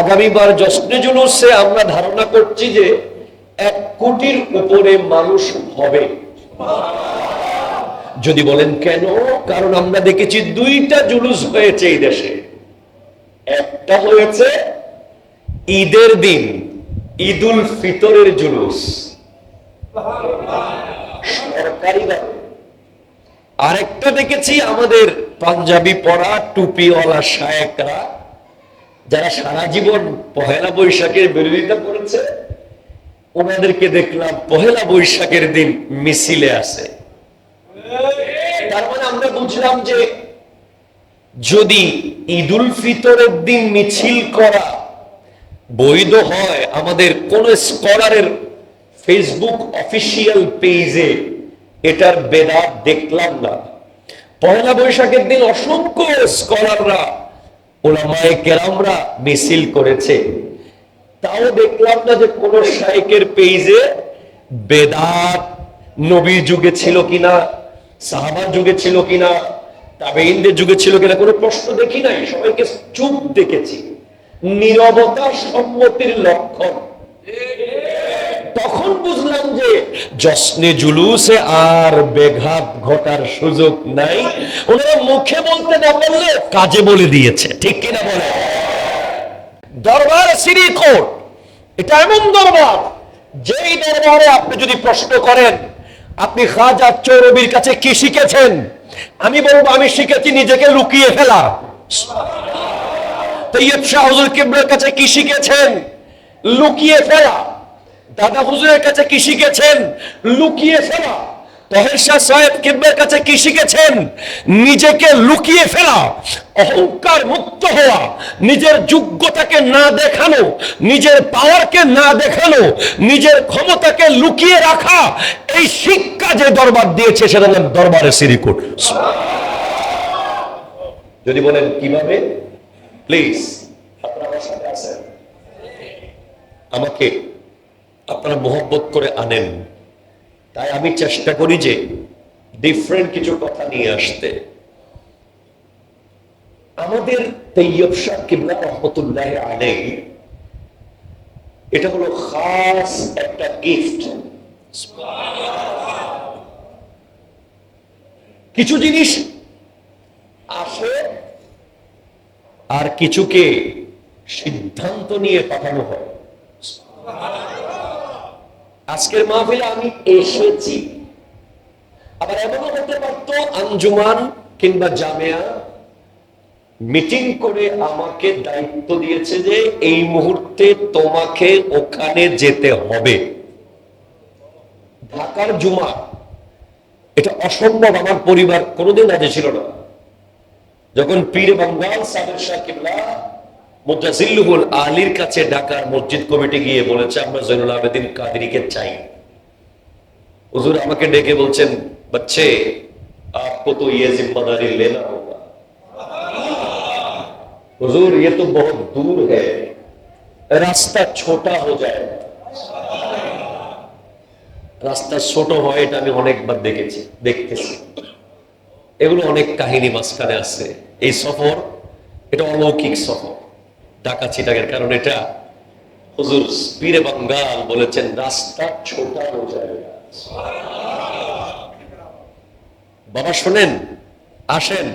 আগামীবার জশ্নে জুলুসে আমরা ধারণা করছি যে এক কোটির উপরে মানুষ হবে। যদি বলেন কেন? কারণ আমরা দেখেছি দুইটা জুলুস হয়েছে এই দেশে। একটা হয়েছে ঈদের দিন, ঈদুল ফিতরের জুলুস। আরেকটা দেখেছি আমাদের পাঞ্জাবি পরা টুপিওয়ালা শায়েকরা যারা সারা জীবন পহেলা বৈশাখের বিরোধিতা করেছে, ওনাদেরকে দেখলাম পহেলা বৈশাখের দিন মিছিলে আছে তার মানে আমরা বুঝলাম যে যদি ঈদুল ফিতরের দিন মিছিল করা বৈধ হয়, আমাদের কোন স্কলারের ফেসবুক অফিসিয়াল পেজে এটার বেদাত দেখলাম না। পয়লা বৈশাখের দিন অসংখ্য স্কলাররা ওলামায়ে কেরামরা মিছিল করেছে। তাও দেখলাম না যে কোন শাইকের বেদাত নবী যুগে ছিল কিনা, সাহাবার যুগে ছিল কিনা তাবেইনদের যুগে ছিল কিনা, কোনো প্রশ্ন দেখি নাই, সবাইকে চুপ দেখেছি। নীরবতা সম্মতির লক্ষণ। তখন বুঝলাম যে জশ্নে জুলুসে আর বেঘাত ঘটার সুযোগ নাই। ওনারা মুখে বলতে না পারলে কাজে বলে দিয়েছে। ঠিক কিনা বলে? দরবার সিরি কোর্ট এটা এমন দরবার, যেই দরবারে আপনি যদি প্রশ্ন করেন, আপনি খাজা চৌরবির কাছে কি শিখেছেন? আমি বলব, আমি শিখেছি নিজেকে লুকিয়ে ফেলা। তৈয়ব শাহ হুজুর কিবলার কাছে কি শিখেছেন? লুকিয়ে ফেলা। দাদা হুজুরের কাছে কি শিখেছেন? লুকিয়ে ফেলা। তহের শাহ সাহেব কিবলার কাছে কি শিখেছেন? নিজেকে লুকিয়ে ফেলা, অহংকার মুক্ত হওয়া, নিজের যোগ্যতাকে না দেখানো, নিজের পাওয়ারকে না দেখানো, নিজের ক্ষমতাকে লুকিয়ে রাখা, এই শিক্ষা যে দরবার দিয়েছে সেটা দরবারে সিরিকুট। যদি বলেন কীভাবে? প্লিজ আমাকে আপনারা মোহব্বত করে আনেন। তাই আমি চেষ্টা করি যে ডিফারেন্ট কিছু কথা নিয়ে আসতে। আমাদের তৈয়ব কিবলা রহমতুল্লাহ আলাই এটা হলো খাস একটা গিফট কিছু জিনিস আসে আর কিছুকে সিদ্ধান্ত নিয়ে পাঠানো হয়। আজকের মাহফিলে আমি এসেছি। আবার এমনও হতে পারত, আঞ্জুমান কিংবা জামেয়া মিটিং করে আমাকে দায়িত্ব দিয়েছে যে এই মুহূর্তে তোমাকে ওখানে যেতে হবে। ঢাকার জুমা, এটা অসম্ভব, আমার পরিবার কোনোদিন রাজি ছিল না। যখন পীর বাঙ্গাল সাবের শাহ কিবলা মুজাজিল্লুহুল আলীর কাছে ঢাকার মসজিদ কমিটি গিয়ে বলেছে আমরা জৈনুল আবেদিন কাদেরিকে চাই হুজুর আমাকে ডেকে বলছেন बच्चे आपको तो ये जिम्मेदारी लेना होगा हुजूर ये तो बहुत दूर है রাস্তা ছোটা হয়ে যায় রাস্তা ছোট হয় এটা আমি অনেকবার দেখেছি দেখতেছি এগুলো অনেক কাহিনী মাঝখানে আছে এই সফর এটা অলৌকিক সফর ঢাকা চিটাগের কারণ এটা হুজুর পীরে বাঙ্গাল বলেছেন, রাস্তা ছোটা হয়ে বাবা শোনেন, আসেন।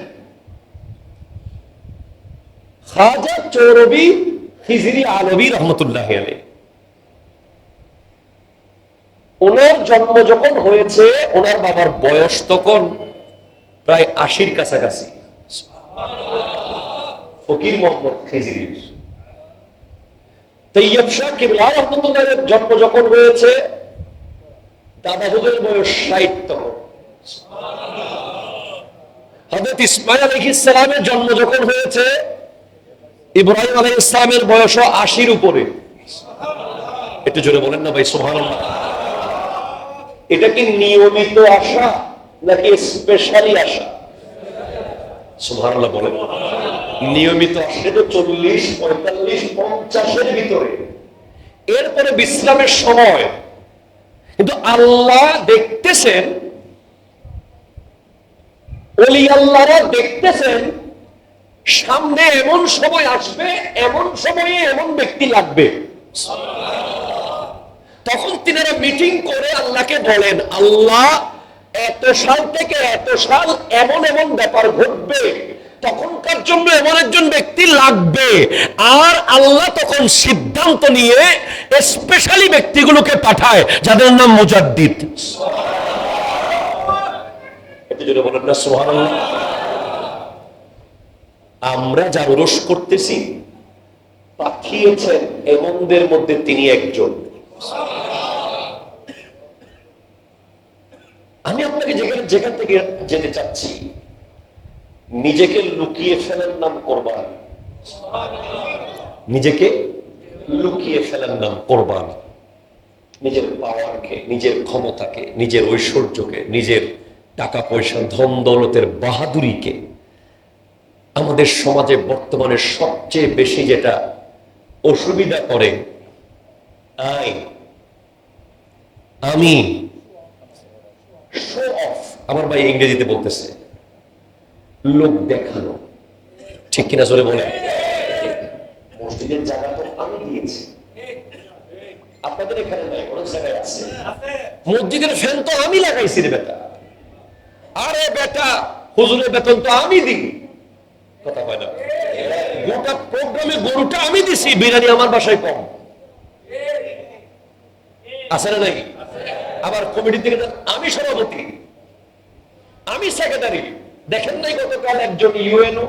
খাজা চৌরবি খিজিরি আলবী রহমতুল্লাহ ওনার জন্ম যখন হয়েছে, ওনার বাবার বয়স তখন প্রায় আশির কাছাকাছি। ফকির মোহাম্মদ খিজিরির জন্ম যখন হয়েছে বয়স ষাট তখন। হজরত ইসলামের জন্ম যখন হয়েছে, ইব্রাহিম ইসলামের বয়স আশির উপরে। একটু জোরে বলেন না ভাই সোহান এটা কি নিয়মিত আশা নাকি স্পেশালি আসা সোহান বলেন। নিয়মিত। তো চল্লিশ পঁয়তাল্লিশ পঞ্চাশের ভিতরে। এরপরে বিশ্রামের সময়। কিন্তু আল্লাহ দেখতেছেন অলি আল্লাহরা দেখতেছেন সামনে এমন সময় আসবে এমন সময়ে এমন ব্যক্তি লাগবে। তখন তিনারা মিটিং করে আল্লাহকে বলেন আল্লাহ এত সাল থেকে এত সাল এমন এমন ব্যাপার ঘটবে। তখনকার জন্য এমন একজন ব্যক্তি লাগবে। আর আল্লাহ তখন সিদ্ধান্ত নিয়ে স্পেশালি ব্যক্তিগুলোকে পাঠায়, যাদের নাম মুজাদ্দিদ। আমরা যার ওরস করতেছি, পাঠিয়েছেন এমনদের মধ্যে তিনি একজন আমি আপনাকে যেখানে থেকে যেতে চাচ্ছি, নিজেকে লুকিয়ে ফেলার নাম কোরবান। নিজেকে লুকিয়ে ফেলার নাম কোরবান। নিজের পাওয়ারকে, নিজের ক্ষমতাকে, নিজের ঐশ্বর্যকে, নিজের টাকা পয়সা ধন দৌলতের বাহাদুরিকে আমাদের সমাজে বর্তমানে সবচেয়ে বেশি যেটা অসুবিধা করে আই আমি আমার ভাই ইংরেজিতে বলতেছে লোক দেখানো ঠিক কিনা জোরে বলে মসজিদের জায়গা তো আমি দিয়েছি। আপনাদের এখানে নাই অনেক জায়গায় আছে। মসজিদের ফ্যান তো আমি লাগাইছি রে বেটা। আরে বেটা হুজুরের বেতন তো আমি দিই। কথা হয় না। গোটা প্রোগ্রামে গরুটা আমি দিছি বিরিয়ানি আমার বাসায় কম। আছে না নাকি আবার কমিটি থেকে আমি সভাপতি। আমি সেক্রেটারি দেখেন নাই গতকাল একজন ইউএনও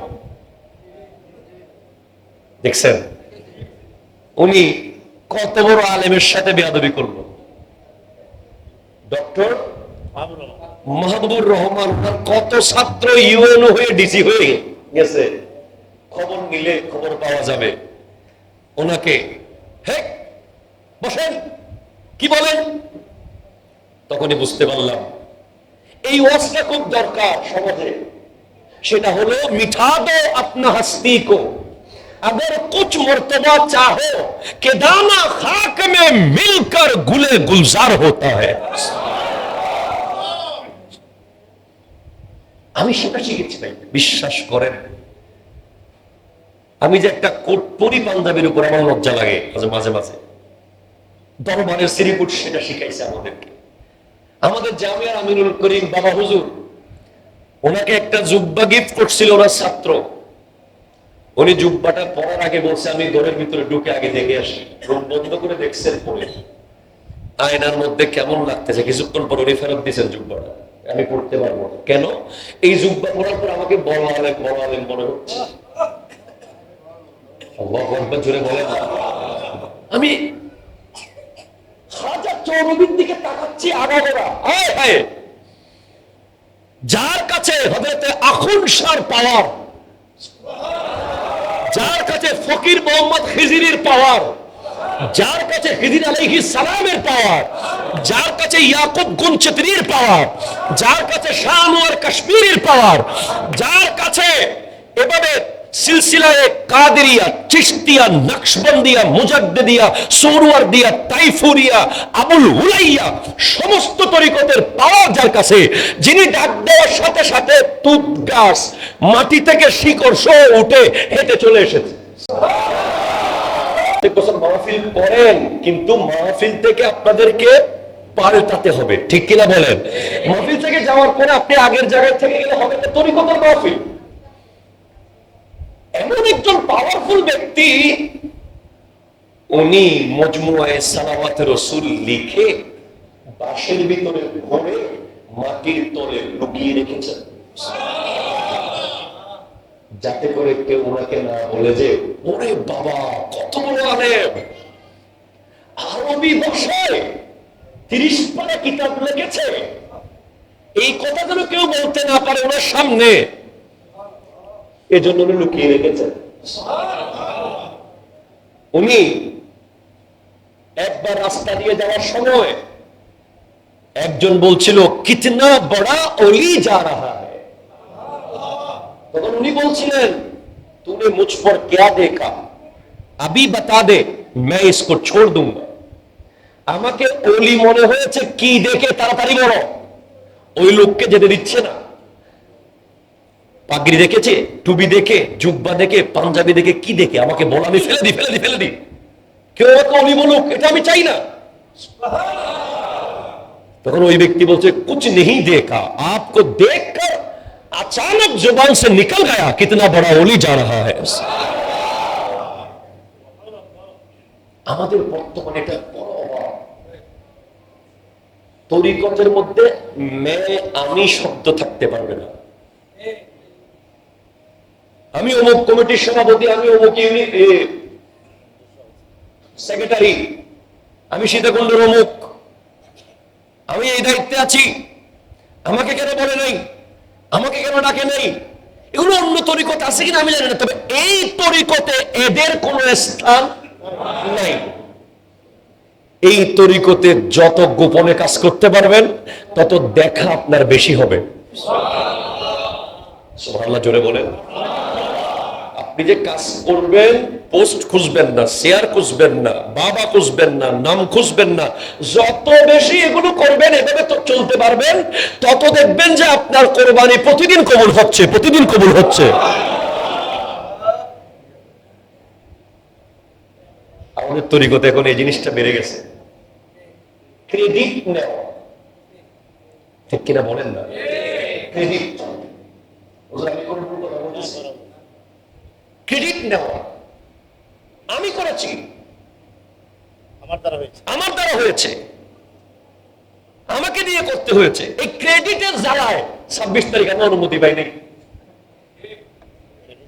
দেখছেন? উনি কত বড় আলেমের সাথে বেয়াদবি করল। ডক্টর মাহবুবুর রহমান কত ছাত্র ইউএনও হয়ে ডিসি হয়ে গেছে। খবর নিলে খবর পাওয়া যাবে। ওনাকে হে বসেন। কি বলেন? তখনই বুঝতে পারলাম। এই ওয়াজটা খুব দরকার সমাজে সেটা হলো মিঠা দো আপনা হস্তি কো अगर कुछ मर्तबा चाहो कि दाना खाक में मिलकर गुले गुलजार होता है আমি সেটা শিখেছি ভাই বিশ্বাস করেন আমি যে একটা কোটপরি পাঞ্জাবির উপর আমার লজ্জা লাগে মাঝে মাঝে মাঝে দরবারের সিরিকুট সেটা শিখাইছে আমাদেরকে আমাদের জামিয়ার আমিনুল করিম বাবা হুজুর, ওনাকে একটা জুব্বা গিফট করছিল ওনার ছাত্র। উনি জুব্বাটা পরার আগে বলছে, আমি ঘরের ভিতরে ঢুকে আগে দেখে আসি। রুম বন্ধ করে দেখছেন পরে। আয়নার মধ্যে কেমন লাগতেছে, কিছুক্ষণ পর উনি ফেরত দিয়েছেন জুব্বাটা। আমি পড়তে পারব কেন? এই জুব্বা পড়ার পর আমাকে বড় আলেম বড় আলেম মনে হচ্ছে জোরে বলেন আমি যার কাছে হজরতে আখুন পাওয়ার, যার কাছে ফকির মোহাম্মদ খিজিরির পাওয়ার, যার কাছে খিদির আলাইহিস সালামের পাওয়ার, যার কাছে ইয়াকুব গুনচেতরির পাওয়ার, যার কাছে শাহ কাশ্মীরের পাওয়ার, যার কাছে এভাবে সিলসিলায়ে কাদেরিয়া, চিশতিয়া, নকশবন্দিয়া সোরওয়ারদিয়া, তাইফুরিয়া, আবুল হুলাইয়া, সমস্ত তরিকতের পাওয়ার যার কাছে, যিনি ডাক দেওয়ার সাথে সাথে তুত গাছ মাটি থেকে শিকড় সহ উঠে হেঁটে চলে এসেছে। মাহফিল করেন, কিন্তু মাহফিল থেকে আপনাদেরকে পাল্টাতে হবে। ঠিক কিনা বলেন? মাহফিল থেকে যাওয়ার পরে আপনি আগের জায়গায় থেকে গেলে হবে তরিকতার মাহফিল। এমন একজন পাওয়ারফুল ব্যক্তি, উনি মজমুয়ায়ে সালাওয়াত রসুল লিখে বাঁশের ভিতরে ভরে মাটির তলে লুকিয়ে রেখেছেন। যাতে করে কেউ ওনাকে না বলে যে, ওরে বাবা, কত বড় আলেম! আরবি ভাষায় তিরিশ পারা কিতাব লিখেছে এই কথাগুলো কেউ বলতে না পারে ওনার সামনে। এজন্য উনি লুকিয়ে রেখেছেন উনি একবার রাস্তা দিয়ে যাওয়ার সময় একজন বলছিল কিতনা বড়া অলি যা রাহা है তখন উনি বলছিলেন तूने मुझ पर क्या देखा अभी बता दे मैं इसको छोड़ दूंगा আমাকে অলি মনে হয়েছে কি দেখে তাড়াতাড়ি বলো ওই লোককে যেতে দিচ্ছে না পাগড়ি দেখেছে টুবি দেখে জুব্বা দেখে পাঞ্জাবি দেখে কি দেখে আমাকে বল আমি ফেলে দিই ফেলে দিই ফেলে দিই কেউ আমাকে অলি বলুক এটা আমি চাই না তখন ওই ব্যক্তি বলছে कुछ नहीं देखा आपको देखकर अचानक जुबान से निकल गया कितना बड़ा ओली जा रहा है আমাদের বর্তমানে এটা বড় অভাব তরিকতের মধ্যে মে আমি শব্দ থাকতে পারবে না আমি অমুক কমিটির সভাপতি, আমি অমুক ইউনিট সেক্রেটারি আমি সীতাকুণ্ডের অমুক। আমি এই দায়িত্বে আছি। আমাকে কেন বলে নাই? আমাকে কেন ডাকে নাই? এগুলো অন্য তরিকত আছে কিনা আমি জানি না, তবে এই তরিকতে এদের কোন স্থান নাই। এই তরিকতে যত গোপনে কাজ করতে পারবেন, তত দেখা আপনার বেশি হবে। সুবহানাল্লাহ, জোরে বলেন। আপনি যে কাজ করবেন, পোস্ট খুঁজবেন না, শেয়ার খুঁজবেন না, বাবা খুঁজবেন না, নাম খুঁজবেন না। যত বেশি এগুলো করবেন, এভাবে তো চলতে পারবেন, তত দেখবেন যে আপনার কোরবানি প্রতিদিন কবুল হচ্ছে, প্রতিদিন কবুল হচ্ছে। আমাদের তরিকতে এখন এই জিনিসটা বেড়ে গেছে। ক্রেডিট নেওয়া। ঠিক কিনা বলেন না? ক্রেডিট আমি কোন ভুল কথা বলতেছি? ক্রেডিট নেওয়া। আমি করেছি। আমার দ্বারা হয়েছে। আমার দ্বারা হয়েছে। আমাকে দিয়ে করতে হয়েছে। এই ক্রেডিটের জ্বালায় ছাব্বিশ তারিখ আমি অনুমতি পাইনি।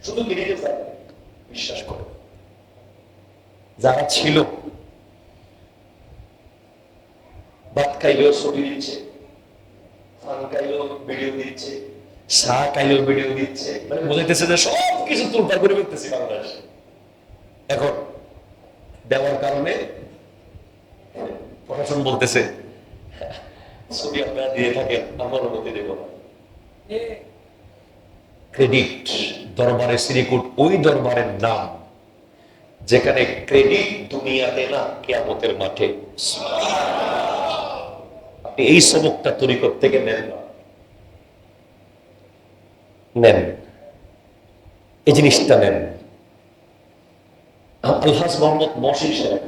শুধু ক্রেডিটের বিশ্বাস করে। যারা ছিল ভাত খাইলেও ছবি দিচ্ছে ফান খাইলেও ভিডিও দিচ্ছে ভিডিও দিচ্ছে। মানে বুঝাইতেছে যে সব কিছু তুলপার করে ফেলতেছি বাংলাদেশে। এখন দেওয়ার কারণে প্রশাসন বলতেছে ছবি আপনারা দিয়ে থাকেন আমার অনুমতি দেব ক্রেডিট দরবারে শ্রীকুট ওই দরবারের নাম যেখানে ক্রেডিট দুনিয়াতে না কেয়ামতের মাঠে। আপনি এই সবকটা তরিকত থেকে নেন না। নেন। এই জিনিসটা নেন। আলহাজ মোহাম্মদ মহসিন সাহেব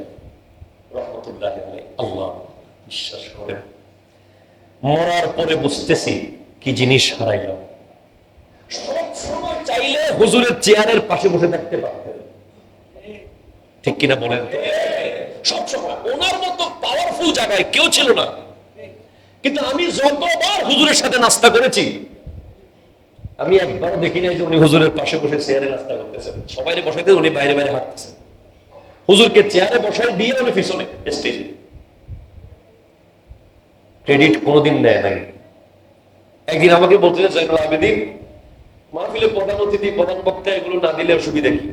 রহমতুল্লাহ আল্লাহ বিশ্বাস করেন। মরার পরে বুঝতেছি কি জিনিস হারাইলাম। সব সময় চাইলে হুজুরের চেয়ারের পাশে বসে থাকতে পারতেন। ঠিক কিনা বলেন তো? সব ওনার মতো পাওয়ারফুল জায়গায় কেউ ছিল না। কিন্তু আমি যতবার হুজুরের সাথে নাস্তা করেছি আমি একবার দেখি নাই যে উনি হুজুরের পাশে বসে চেয়ারে নাস্তা করতেছেন। সবাই বসাইতে উনি বাইরে বাইরে হাঁটতেছেন। হুজুরকে চেয়ারে বসাই দিয়ে উনি পিছনে স্টেজে ক্রেডিট কোনোদিন নেয় নাই। একদিন আমাকে বলতে জয়নুল আবেদিন, মাহফিলে প্রধান অতিথি, প্রধান বক্তা, এগুলো না দিলে অসুবিধা কি?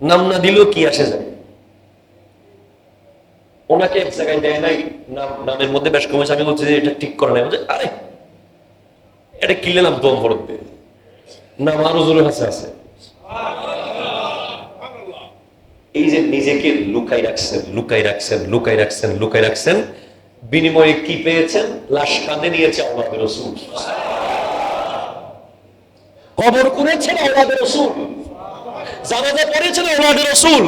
নাম না দিলেও কি আসে যায়? ওনাকে এক জায়গায় দেয় নাই, নাম নামের মধ্যে বেশ কমেছে, আমি বলছি যে এটা ঠিক করে নাই। আরে এটা কিনলে নাম দম ফরত দিয়ে। নাম আরও জোরে কাছে আছে। এই যে নিজেকে লুকাই রাখছেন লুকাই রাখছেন লুকাই রাখছেন লুকাই রাখছেন, বিনিময়ে কি পেয়েছেন? লাশ কাঁদে নিয়েছে আল্লাহের রসুল। কবর করেছেন আল্লাহের রসুল। জানাজা পড়েছেন আল্লাহের রসুল।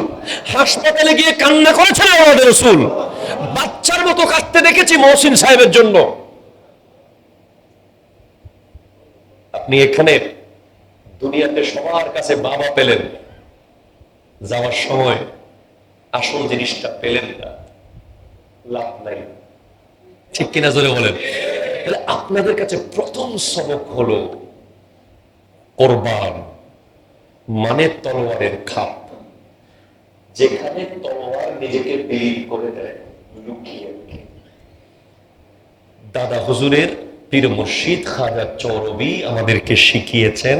হাসপাতালে গিয়ে কান্না করেছেন আল্লাহের রসুল। বাচ্চার মতো কাঁদতে দেখেছি মহসিন সাহেবের জন্য। আপনি এখানে দুনিয়াতে সবার কাছে বাবা পেলেন। যাওয়ার সময় আসল জিনিসটা পেলেন না। লাভ নাই। ঠিক কিনা জোরে বলেন? আপনাদের কাছে প্রথম সবক হলো কোরবান মানে তলোয়ারের খাপ যেখানে তলোয়ার নিজেকে বিলীন করে দেয়, লুকিয়ে। দাদা হুজুরের পীর মুর্শিদ খাজা চৌরবি আমাদেরকে শিখিয়েছেন,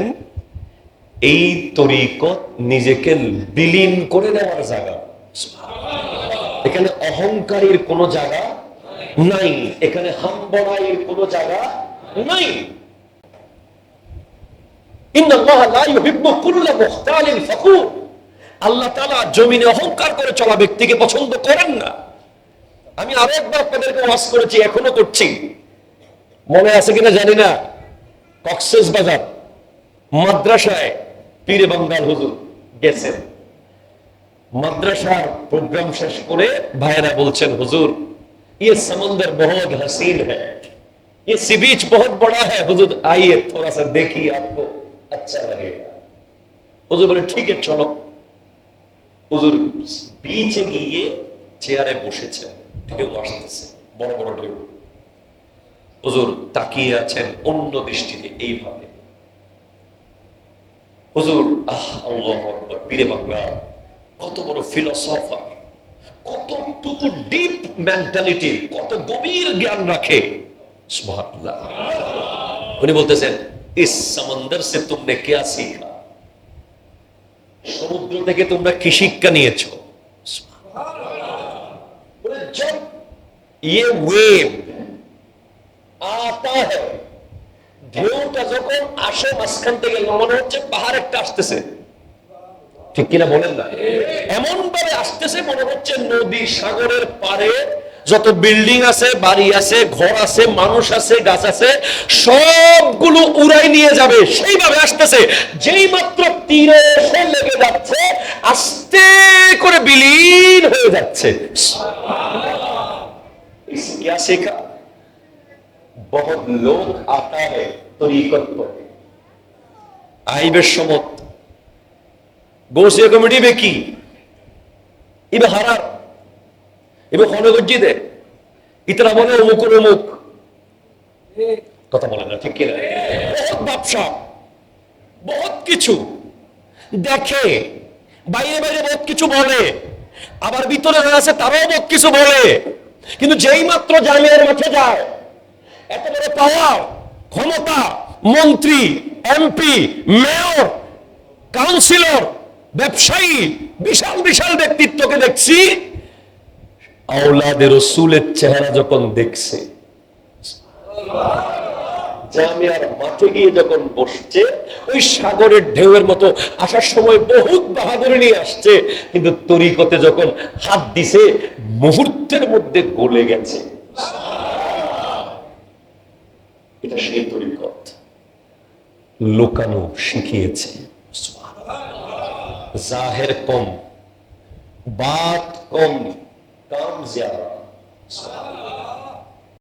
এই তরিকত নিজেকে বিলীন করে দেওয়ার জায়গা। এখানে অহংকারীর কোনো জায়গা নাই, এখানে হাম্বড়াইয়ের কোনো জায়গা নাই। আল্লাহ জমিনে অহংকার করে চলা ব্যক্তিকে পছন্দ করেন না। আমি আরও একবার আপনাদেরকে ওয়াজ করেছি, এখনও করছি। মনে আছে কিনা জানি না কক্সেস বাজার মাদ্রাসায় পীরে বাঙ্গাল হুজুর গেছেন মাদ্রাসার প্রোগ্রাম শেষ করে ভাইয়েরা বলছেন হুজুর ये समंदर बहुत हसीन है ये सी बीच बहुत बड़ा है हुजूर आइए थोड़ा सा देखिए आपको अच्छा लगेगा হুজুর বলে ঠিক আছে চলো হুজুর বিচে গিয়ে চেয়ারে বসেছে ঢেউ আসতেছে বড় বড় ঢেউ হুজুর তাকিয়ে আছেন অন্য দৃষ্টিতে এইভাবে। হুজুর, আহ পীরে বাংলা, কত বড় ফিলোসফার কতটুকু ডিপ মেন্টালিটি কত গভীর জ্ঞান রাখে। উনি বলতেছেন, ইস সমন্দর সে তুমনে কে শিখা সমুদ্র থেকে তোমরা কি শিক্ষা নিয়েছ? ইয়ে ওয়েভ আতা ঢেউটা যখন আসে মাঝখান থেকে মনে হচ্ছে পাহাড় একটা আসতেছে। ঠিক কিনা বলেন না? এমন ভাবে আসতেছে, মনে হচ্ছে নদী সাগরের পারে যত বিল্ডিং আছে, বাড়ি আছে, ঘর আছে, মানুষ আছে, গাছ আছে, সবগুলো উড়াই নিয়ে যাবে। সেইভাবে আসতেছে। যেই মাত্র তীরে এসে লেগে যাচ্ছে, আস্তে করে বিলীন হয়ে যাচ্ছে। শেখা बहुत लोग आता है तरीकत पर আইবের সমত গৌসিয়া কমিটি বে কি ইবে হারার ইবে খনগজ্জিদে ইতরা বলে অমুক অমুক কথা বলে না ঠিক কিনা বহুত ব্যবসা বহুত কিছু দেখে বাইরে বাইরে বহুত কিছু বলে আবার ভিতরে যারা আছে তারাও বহুত কিছু বলে কিন্তু যেই মাত্র জামিয়ার মাঠে যায় এত বড় পাওয়ার ক্ষমতা, মন্ত্রী এমপি মেয়র কাউন্সিলর ব্যবসায়ী, বিশাল বিশাল ব্যক্তিত্বকে দেখছি। আওলাদের রসুলের চেহারা যখন দেখছে, জামিয়ার মাঠে গিয়ে যখন বসছে, ওই সাগরের ঢেউয়ের মতো আসার সময় বহুত বাহাদুরি নিয়ে আসছে, কিন্তু তরিকতে যখন হাত দিছে, মুহূর্তের মধ্যে গলে গেছে। এটা সেই তরিকত। লুকানো শিখিয়েছে। জাহের কম বাত কম কাম জ্যাদা